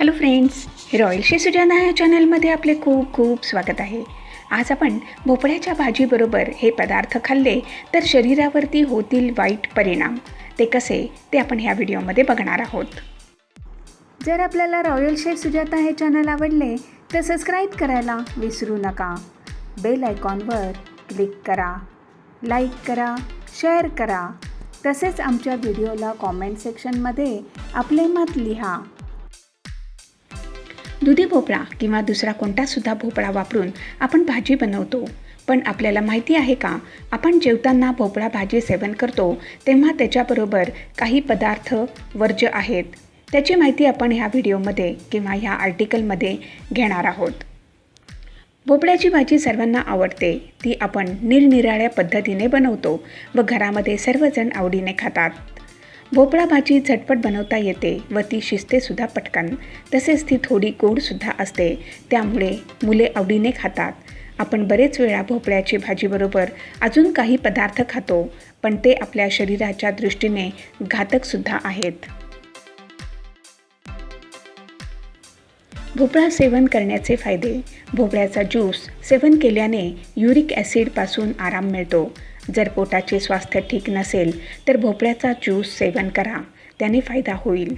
Hello friends रॉयलशी सुजाना या चॅनलमध्ये आपले खूप खूप स्वागत आहे. आज आपण भोपळ्याच्या भाजीबरोबर हे पदार्थ खाल्ले तर शरीरावरती होतील वाईट परिणाम. ते कसे? ते आपण ह्या व्हिडिओमध्ये बघणार आहोत. जर आपल्याला रॉयल शेफ सुजाता हे चॅनल आवडले तर सबस्क्राईब करायला विसरू नका. बेल आयकॉनवर क्लिक करा. लाईक करा. शेअर करा. तसेच आमच्या व्हिडिओला कॉमेंट सेक्शनमध्ये आपले मत लिहा. दुधी भोपळा किंवा दुसरा कोणतासुद्धा भोपळा वापरून आपण भाजी बनवतो. पण आपल्याला माहिती आहे का आपण जेवताना भोपळा भाजी सेवन करतो तेव्हा त्याच्याबरोबर काही पदार्थ वर्ज्य आहेत. त्याची माहिती आपण ह्या व्हिडिओमध्ये किंवा ह्या आर्टिकलमध्ये घेणार आहोत. भोपळ्याची भाजी सर्वांना आवडते ती आपण निरनिराळ्या पद्धतीने बनवतो व घरामध्ये सर्वजण आवडीने खातात. भोपळा भाजी झटपट बनवता येते व ती शिजतेसुद्धा पटकन. तसेच ती थोडी गोडसुद्धा असते. त्यामुळे मुले आवडीने खातात. आपण बरेच वेळा भोपळ्याची भाजीबरोबर अजून काही पदार्थ खातो पण ते आपल्या शरीराच्या दृष्टीने घातकसुद्धा आहेत. भोपळा सेवन करण्याचे फायदे. भोपळ्याचा ज्यूस सेवन केल्याने युरिक ॲसिडपासून आराम मिळतो. जर पोटाचे स्वास्थ्य ठीक नसेल तर भोपळ्याचा ज्यूस सेवन करा. त्याने फायदा होईल.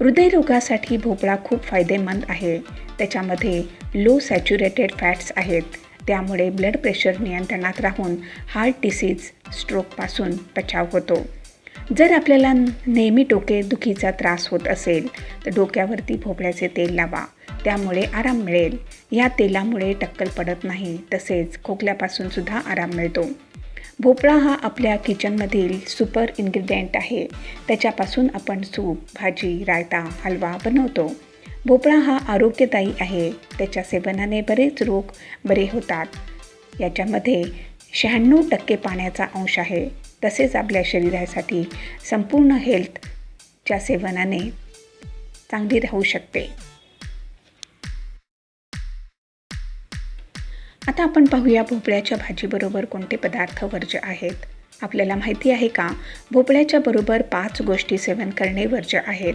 हृदयरोगासाठी भोपळा खूप फायदेमंद आहे. त्याच्यामध्ये लो सॅच्युरेटेड फॅट्स आहेत. त्यामुळे ब्लड प्रेशर नियंत्रणात राहून हार्ट डिसीज स्ट्रोकपासून बचाव होतो. जर आपल्याला नेहमी डोकेदुखीचा त्रास होत असेल तर डोक्यावरती भोपळ्याचे तेल लावा. त्यामुळे आराम मिळेल. या तेलामुळे टक्कल पडत नाही. तसेच खोकल्यापासून सुद्धा आराम मिळतो. भोपळा हा आपल्या किचनमधील सुपर इन्ग्रेडियंट आहे. त्याच्यापासून आपण सूप भाजी रायता हलवा बनवतो. भोपळा हा आरोग्यदायी आहे. त्याच्या सेवनाने बरेच रोग बरे होतात. याच्यामध्ये शहाण्णव टक्के पाण्याचा अंश आहे. तसेच आपल्या शरीरासाठी संपूर्ण हेल्थच्या सेवनाने चांगली राहू शकते. आता आपण पाहूया भोपळ्याच्या भाजीबरोबर कोणते पदार्थ वर्ज्य आहेत. आपल्याला माहिती आहे का भोपळ्याच्या बरोबर पाच गोष्टी सेवन करणे वर्ज्य आहेत.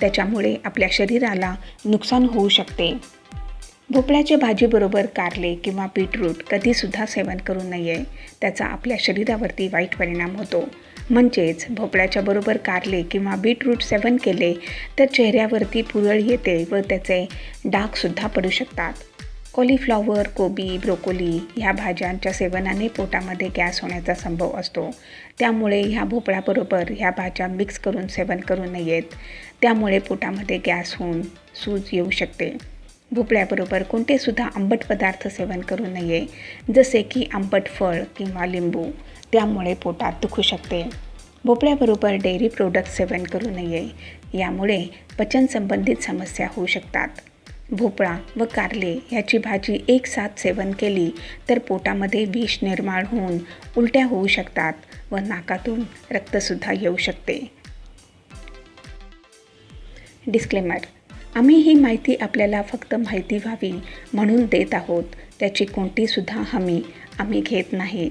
त्याच्यामुळे आपल्या शरीराला नुकसान होऊ शकते. भोपळ्याच्या भाजीबरोबर कारले किंवा बीटरूट कधीसुद्धा सेवन करू नये. त्याचा आपल्या शरीरावरती वाईट परिणाम होतो. म्हणजेच भोपळ्याच्या बरोबर कारले किंवा बीटरूट सेवन केले तर चेहऱ्यावरती पुरळ येते व त्याचे डागसुद्धा पडू शकतात. कॉलीफ्लॉवर कोबी ब्रोकोली ह्या भाज्यांच्या सेवनाने पोटामध्ये गॅस होण्याचा संभव असतो. त्यामुळे ह्या भोपळ्याबरोबर ह्या भाज्या मिक्स करून सेवन करू नयेत. त्यामुळे पोटामध्ये गॅस होऊन सूज येऊ शकते. भोपळ्याबरोबर कोणतेसुद्धा आंबट पदार्थ सेवन करू नये जसे की आंबट फळ किंवा लिंबू त्यामुळे पोटात दुखू शकते. भोपळ्याबरोबर डेअरी प्रोडक्ट सेवन करू नये यामुळे पचनसंबंधित समस्या होऊ शकतात. भोपळा व कारले ह्याची भाजी एक साथ सेवन केली तर पोटामध्ये विष निर्माण होऊन उलट्या होऊ शकतात व नाकातून रक्तसुद्धा येऊ शकते. डिस्क्लेमर आम्ही ही माहिती आपल्याला फक्त माहिती व्हावी म्हणून देत आहोत. त्याची कोणतीसुद्धा हमी आम्ही घेत नाही.